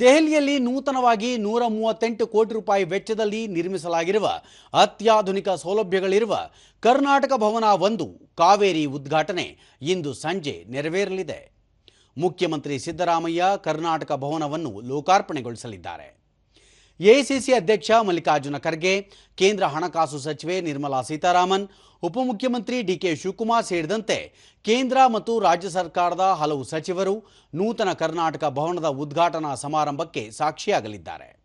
ದೆಹಲಿಯಲ್ಲಿ ನೂತನವಾಗಿ ನೂರ ಮೂವತ್ತೆಂಟು ಕೋಟಿ ರೂಪಾಯಿ ವೆಚ್ಚದಲ್ಲಿ ನಿರ್ಮಿಸಲಾಗಿರುವ ಅತ್ಯಾಧುನಿಕ ಸೌಲಭ್ಯಗಳಿರುವ ಕರ್ನಾಟಕ ಭವನ ಒಂದು ಕಾವೇರಿ ಉದ್ಘಾಟನೆ ಇಂದು ಸಂಜೆ ನೆರವೇರಲಿದೆ. ಮುಖ್ಯಮಂತ್ರಿ ಸಿದ್ದರಾಮಯ್ಯ ಕರ್ನಾಟಕ ಭವನವನ್ನು ಲೋಕಾರ್ಪಣೆಗೊಳಿಸಲಿದ್ದಾರೆ. ಎಐಸಿಸಿ ಅಧ್ಯಕ್ಷ ಮಲ್ಲಿಕಾರ್ಜುನ ಖರ್ಗೆ, ಕೇಂದ್ರ ಹಣಕಾಸು ಸಚಿವೆ ನಿರ್ಮಲಾ ಸೀತಾರಾಮನ್, ಉಪಮುಖ್ಯಮಂತ್ರಿ ಡಿಕೆ ಶಿವಕುಮಾರ್ ಸೇರಿದಂತೆ ಕೇಂದ್ರ ಮತ್ತು ರಾಜ್ಯ ಸರ್ಕಾರದ ಹಲವು ಸಚಿವರು ನೂತನ ಕರ್ನಾಟಕ ಭವನದ ಉದ್ಘಾಟನಾ ಸಮಾರಂಭಕ್ಕೆ ಸಾಕ್ಷಿಯಾಗಲಿದ್ದಾರೆ.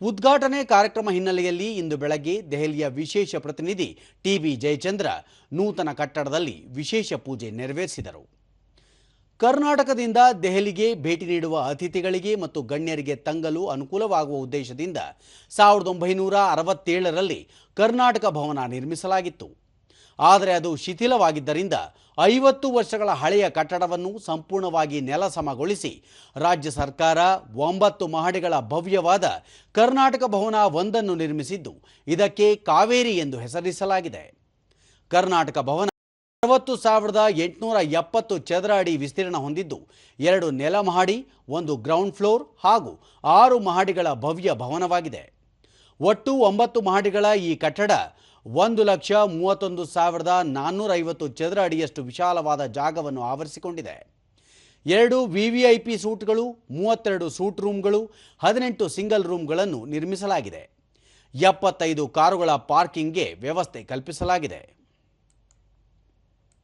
ಉದ್ಘಾಟನೆ ಕಾರ್ಯಕ್ರಮ ಹಿನ್ನೆಲೆಯಲ್ಲಿ ಇಂದು ಬೆಳಗ್ಗೆ ದೆಹಲಿಯ ವಿಶೇಷ ಪ್ರತಿನಿಧಿ ಟಿಬಿ ಜಯಚಂದ್ರ ನೂತನ ಕಟ್ಟಡದಲ್ಲಿ ವಿಶೇಷ ಪೂಜೆ ನೆರವೇರಿಸಿದರು. ಕರ್ನಾಟಕದಿಂದ ದೆಹಲಿಗೆ ಭೇಟಿ ನೀಡುವ ಅತಿಥಿಗಳಿಗೆ ಮತ್ತು ಗಣ್ಯರಿಗೆ ತಂಗಲು ಅನುಕೂಲವಾಗುವ ಉದ್ದೇಶದಿಂದ ಸಾವಿರದ ಒಂಬೈನೂರ ಅರವತ್ತೇಳರಲ್ಲಿ ಕರ್ನಾಟಕ ಭವನ ನಿರ್ಮಿಸಲಾಗಿತ್ತು. ಆದರೆ ಅದು ಶಿಥಿಲವಾಗಿದ್ದರಿಂದ ಐವತ್ತು ವರ್ಷಗಳ ಹಳೆಯ ಕಟ್ಟಡವನ್ನು ಸಂಪೂರ್ಣವಾಗಿ ನೆಲಸಮಗೊಳಿಸಿ ರಾಜ್ಯ ಸರ್ಕಾರ ಒಂಬತ್ತು ಮಹಡಿಗಳ ಭವ್ಯವಾದ ಕರ್ನಾಟಕ ಭವನ ಒಂದನ್ನು ನಿರ್ಮಿಸಿದ್ದು, ಇದಕ್ಕೆ ಕಾವೇರಿ ಎಂದು ಹೆಸರಿಸಲಾಗಿದೆ. ಕರ್ನಾಟಕ ಭವನ ಅರವತ್ತು ಸಾವಿರದ ಎಂಟುನೂರ ಎಪ್ಪತ್ತು ಚದರ ಅಡಿ ವಿಸ್ತೀರ್ಣ ಹೊಂದಿದ್ದು, ಎರಡು ನೆಲ ಮಹಡಿ, ಒಂದು ಗ್ರೌಂಡ್ ಫ್ಲೋರ್ ಹಾಗೂ ಆರು ಮಹಡಿಗಳ ಭವ್ಯ ಭವನವಾಗಿದೆ. ಒಟ್ಟು ಒಂಬತ್ತು ಮಹಡಿಗಳ ಈ ಕಟ್ಟಡ ಒಂದು ಲಕ್ಷ ಮೂವತ್ತೊಂದು ಸಾವಿರದ ನಾನ್ನೂರ ಐವತ್ತು ಚದರ ಅಡಿಯಷ್ಟು ವಿಶಾಲವಾದ ಜಾಗವನ್ನು ಆವರಿಸಿಕೊಂಡಿದೆ. ಎರಡು ವಿವಿಐಪಿ ಸೂಟ್ಗಳು, ಮೂವತ್ತೆರಡು ಸೂಟ್ ರೂಮ್ಗಳು, ಹದಿನೆಂಟು ಸಿಂಗಲ್ ರೂಮ್ಗಳನ್ನು ನಿರ್ಮಿಸಲಾಗಿದೆ. ಎಪ್ಪತ್ತೈದು ಕಾರುಗಳ ಪಾರ್ಕಿಂಗ್ಗೆ ವ್ಯವಸ್ಥೆ ಕಲ್ಪಿಸಲಾಗಿದೆ.